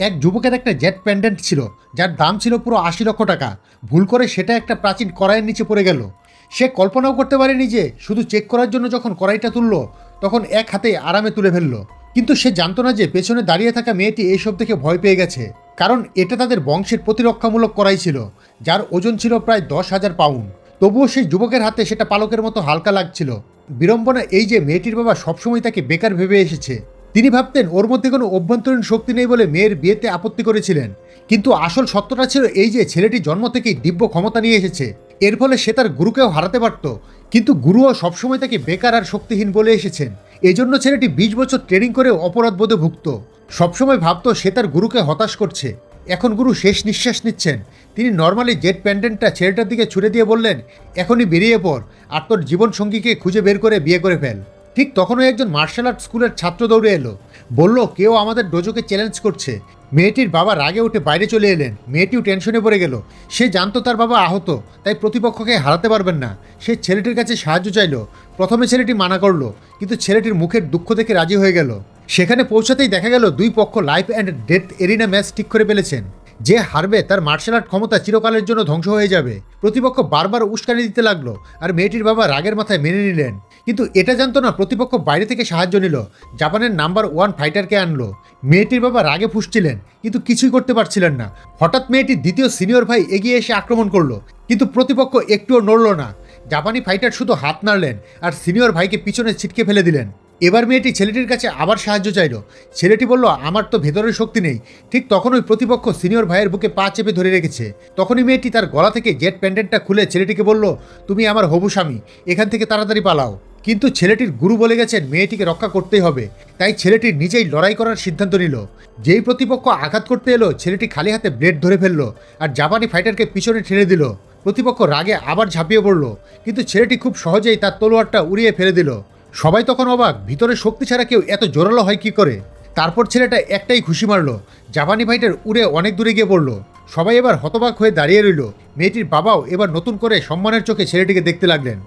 এক যুবকের একটা জেট প্যান্ডেন্ট ছিল, যার দাম ছিল পুরো আশি লক্ষ টাকা। ভুল করে সেটা একটা প্রাচীন কড়াইয়ের নিচে পড়ে গেল। সে কল্পনাও করতে পারেনি যে, শুধু চেক করার জন্য যখন কড়াইটা তুললো, তখন এক হাতে আরামে তুলে ফেলল। কিন্তু সে জানতো না যে, পেছনে দাঁড়িয়ে থাকা মেয়েটি এইসব দেখে ভয় পেয়ে গেছে। কারণ এটা তাদের বংশের প্রতিরক্ষামূলক কড়াই ছিল, যার ওজন ছিল প্রায় দশ হাজার পাউন্ড। তবুও সেই যুবকের হাতে সেটা পালকের মতো হালকা লাগছিল। বিড়ম্বনা এই যে, মেয়েটির বাবা সবসময় তাকে বেকার ভেবে এসেছে। তিনি ভাবতেন ওর মধ্যে কোনো অভ্যন্তরীণ শক্তি নেই বলে মেয়ের বিয়েতে আপত্তি করেছিলেন। কিন্তু আসল সত্যটা ছিল এই যে ছেলেটি জন্ম থেকেই দিব্য ক্ষমতা নিয়ে এসেছে। এর ফলে সে তার গুরুকেও হারাতে পারত। কিন্তু গুরুও সবসময় তাকে বেকার আর শক্তিহীন বলে এসেছেন। এজন্য ছেলেটি বিশ বছর ট্রেনিং করেও অপরাধ বোধে ভুগত সবসময় ভাবত সে তার গুরুকে হতাশ করছে। এখন গুরু শেষ নিঃশ্বাস নিচ্ছেন। তিনি নর্মালি জেট প্যান্ডেন্টটা ছেলেটার দিকে ছুড়ে দিয়ে বললেন, এখনই বেরিয়ে পড়, আর তোর জীবনসঙ্গীকে খুঁজে বের করে বিয়ে করে ফেল। ঠিক তখনই একজন মার্শাল আর্ট স্কুলের ছাত্র দৌড়ে এলো। বলল, কেউ আমাদের ডোজোকে চ্যালেঞ্জ করছে। মেয়েটির বাবা রাগে উঠে বাইরে চলে এলেন। মেয়েটিও টেনশনে পড়ে গেল। সে জানতো তার বাবা আহত, তাই প্রতিপক্ষকে হারাতে পারবেন না। সে ছেলেটির কাছে সাহায্য চাইলো। প্রথমে ছেলেটি মানা করল, কিন্তু ছেলেটির মুখের দুঃখ দেখে রাজি হয়ে গেল। সেখানে পৌঁছাতেই দেখা গেল, দুই পক্ষ life and death arena match ঠিক করে ফেলেছেন। যে হারবে তার মার্শাল আর্ট ক্ষমতা চিরকালের জন্য ধ্বংস হয়ে যাবে। প্রতিপক্ষ বারবার উস্কানি দিতে লাগল আর মেয়েটির বাবা রাগের মাথায় মেনে নিলেন। কিন্তু এটা জানতো না প্রতিপক্ষ বাইরে থেকে সাহায্য নিল। জাপানের নাম্বার ওয়ান ফাইটারকে আনলো। মেয়েটির বাবা রাগে ফুসছিলেন, কিন্তু কিছুই করতে পারছিলেন না। হঠাৎ মেয়েটির দ্বিতীয় সিনিয়র ভাই এগিয়ে এসে আক্রমণ করল, কিন্তু প্রতিপক্ষ একটুও নড়ল না। জাপানি ফাইটার শুধু হাত নাড়লেন আর সিনিয়র ভাইকে পিছনে ছিটকে ফেলে দিলেন। এবার মেয়েটি ছেলেটির কাছে আবার সাহায্য চাইল। ছেলেটি বলল, আমার তো ভেতরের শক্তি নেই। ঠিক তখন ওই প্রতিপক্ষ সিনিয়র ভাইয়ের বুকে পা চেপে ধরে রেখেছে। তখনই মেয়েটি তার গলা থেকে জেট প্যান্ডেন্টটা খুলে ছেলেটিকে বলল, তুমি আমার হবু স্বামী, এখান থেকে তাড়াতাড়ি পালাও। কিন্তু ছেলেটির গুরু বলে গেছেন, মেয়েটিকে রক্ষা করতেই হবে। তাই ছেলেটি নিজেই লড়াই করার সিদ্ধান্ত নিল। যেই প্রতিপক্ষ আঘাত করতে এলো, ছেলেটি খালি হাতে ব্লেড ধরে ফেলল আর জাপানি ফাইটারকে পিছনে ঠেলে দিল। প্রতিপক্ষ রাগে আবার ঝাঁপিয়ে পড়ল, কিন্তু ছেলেটি খুব সহজেই তার তলোয়ারটা উড়িয়ে ফেলে দিল। সবাই তখন অবাক, ভিতরে শক্তি ছাড়া কেউ এত জোরালো হয় কি করে? তারপর ছেলেটা একটাই খুশি মারলো, জাপানি ভাইটার উড়ে অনেক দূরে গিয়ে পড়ল। সবাই এবার হতবাক হয়ে দাঁড়িয়ে রইল, মেয়েটির বাবাও এবার নতুন করে সম্মানের চোখে ছেলেটিকে দেখতে লাগলেন।